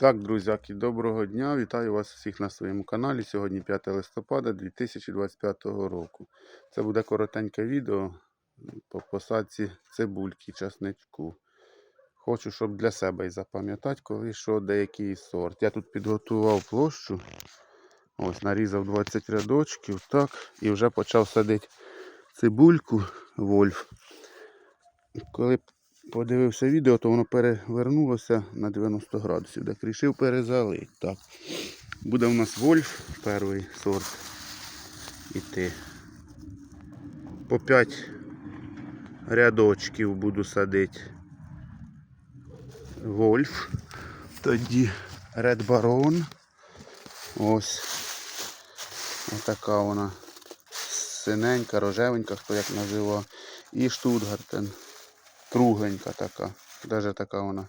Так, друзяки, доброго дня. Вітаю вас всіх на своєму каналі. Сьогодні 5 листопада 2025 року. Це буде коротеньке відео по посадці цибульки, часничку. Хочу, щоб для себе і запам'ятати, коли що деякий сорт. Я тут підготував площу. Ось, нарізав 20 рядочків, так, і вже почав садити цибульку Вольф. Коли подивився відео, то воно перевернулося на 90 градусів. Так вирішив перезалити. Так. Буде у нас Вольф, перший сорт. Іти. По 5 рядочків буду садити. Вольф. Тоді Red Baron. Ось. Отака вона. Синенька, рожевенька, хто як називав. І Штутгартен. Кругленька така. Даже така вона.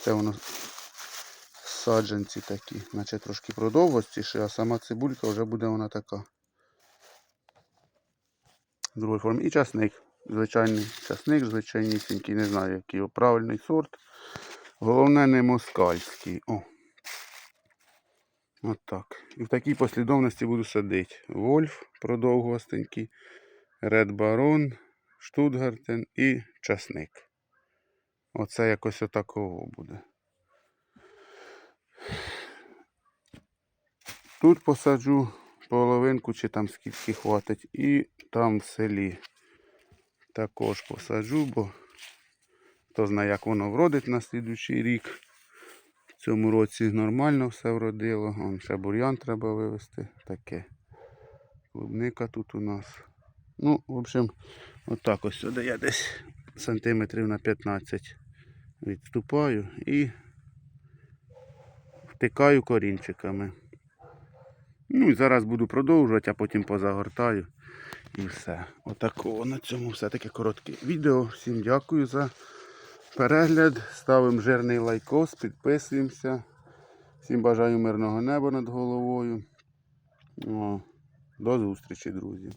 Це воно саджанці такі, наче трошки продовгостіше, а сама цибулька вже буде вона така. Другої форми. І часник. Звичайний часник, звичайнісінький, не знаю, який правильний сорт. Головне не москальський. О. От так. І в такій послідовності буду садити. Вольф продовгостенький, Ред Барон, Штутгартен і часник. Оце якось отакого буде. Тут посаджу половинку, чи там скільки хватить, і там в селі також посаджу, бо хто знає, як воно вродить на слідуючий рік. В цьому році нормально все вродило. Вон ще бур'ян треба вивезти. Таке. Клубника тут у нас. Ну, в общем, отак ось сюди я десь сантиметрів на 15 відступаю і втикаю корінчиками. Ну і зараз буду продовжувати, а потім позагортаю і все. Отакого на цьому все таке коротке відео. Всім дякую за перегляд. Ставимо жирний лайкос, підписуємося. Всім бажаю мирного неба над головою. О, до зустрічі, друзі.